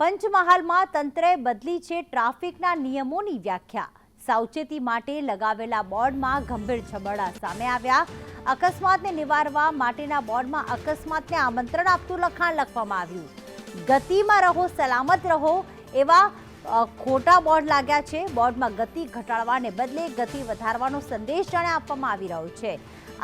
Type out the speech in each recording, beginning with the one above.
પંચમહાલમાં તંત્રએ બદલી છે ટ્રાફિકના નિયમોની વ્યાખ્યા. સાવચેતી માટે લગાવેલા બોર્ડમાં ગંભીર છબરડા સામે આવ્યા. અકસ્માતને નિવારવા માટેના બોર્ડમાં અકસ્માતને આમંત્રણ આપતું લખાણ લખવામાં આવ્યું. ગતિમાં રહો, સલામત રહો એવા ખોટા બોર્ડ લાગ્યા છે. બોર્ડમાં ગતિ ઘટાડવાને બદલે ગતિ વધારવાનો સંદેશ જાણે આપવામાં આવી રહ્યો છે.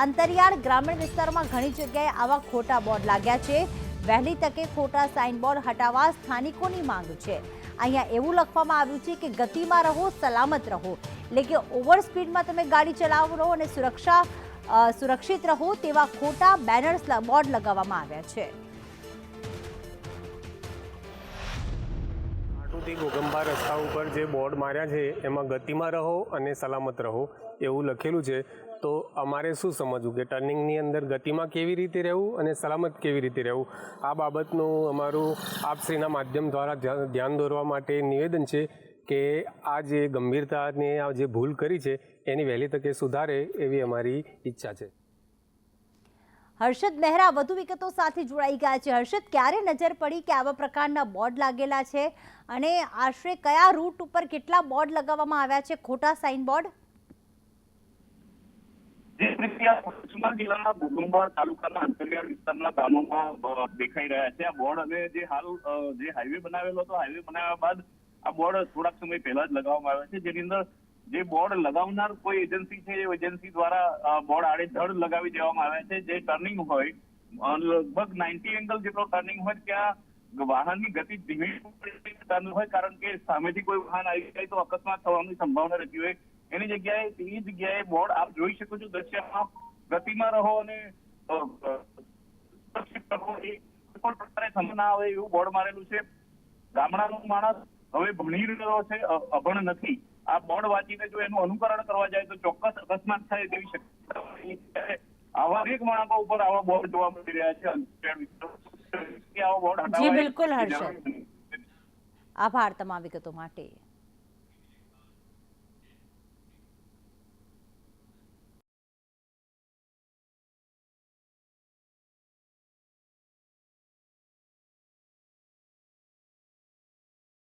અંતરિયાળ ગ્રામીણ વિસ્તારમાં ઘણી જગ્યાએ આવા ખોટા બોર્ડ લાગ્યા છે. વહેલી તકે ખોટા સાઇનબોર્ડ હટાવવા સ્થાનિકોની માંગ છે. અહીંયા એવું લખવામાં આવ્યું છે કે ગતિમાં રહો, સલામત રહો. એટલે કે ઓવર સ્પીડમાં તમે ગાડી ચલાવો અને સુરક્ષા સુરક્ષિત રહો તેવા ખોટા બેનર્સ બોર્ડ લગાવવામાં આવ્યા છે. આટુથી ગોગંબા રસ્તા ઉપર જે બોર્ડ માર્યા છે, એમાં ગતિમાં રહો અને સલામત રહો, એવું લખેલું છે. તો અમારે શું સમજવું કે ટર્નિંગની અંદર ગતિમાં કેવી રીતે રહેવું અને સલામત કેવી રીતે રહેવું? આ બાબતનું અમારું આપશ્રીના માધ્યમ દ્વારા ધ્યાન દોરવા માટે નિવેદન છે કે આ જે ગંભીરતાને આ જે ભૂલ કરી છે, એની વહેલી તકે સુધારે એવી અમારી ઈચ્છા છે. હર્ષદ મહેરા વધુ વિગતો સાથે જોડાઈ ગયા છે. હર્ષદ, ક્યારે નજર પડી કે આવા પ્રકારના બોર્ડ લાગેલા છે? અને આશરે કયા રૂટ ઉપર કેટલા બોર્ડ લગાવવામાં આવ્યા છે? ખોટા સાઇન બોર્ડ જિલ્લાના ઘોઘંબા તાલુકાના રહ્યા છે. આ બોર્ડ અને જે હાલ જે હાઈવે બનાવેલો હતો હાઈવે બનાવ્યા બાદ આ બોર્ડ થોડાક સમય પહેલા જ લગાવવામાં આવ્યો છે. જેની અંદર જે બોર્ડ લગાવનાર કોઈ એજન્સી છે, એ એજન્સી દ્વારા બોર્ડ આડેધડ લગાવી દેવામાં આવે છે, જે ટર્નિંગ હોય લગભગ નાઇન્ટી એંગલ જેટલો ટર્નિંગ હોય, ત્યાં વાહનની ગતિ ધીમી હોય, કારણ કે સામેથી કોઈ વાહન આવી જાય તો અકસ્માત થવાની સંભાવના રહેતી હોય. એની જગ્યાએ એ જગ્યાએ બોર્ડ આપ જોઈ શકો છો દ્રશ્યમાં ગતિમાં રહો અને કોઈ પ્રકારે સમજ ના આવે એવું બોર્ડ મારેલું છે. ગામડાનું માણસ હવે ભણી રહ્યો છે અભણ નથી. આ બોર્ડ વાંચીને જો એનું અનુકરણ કરવા જાય તો ચોક્કસ અકસ્માત થાય તેવી શક્યતા. આવા અનેક વળાંકો ઉપર આવા બોર્ડ જોવા મળી રહ્યા છે. આવા બોર્ડ જી બિલકુલ હર્ષદ. આભાર તમામ વિગતો માટે.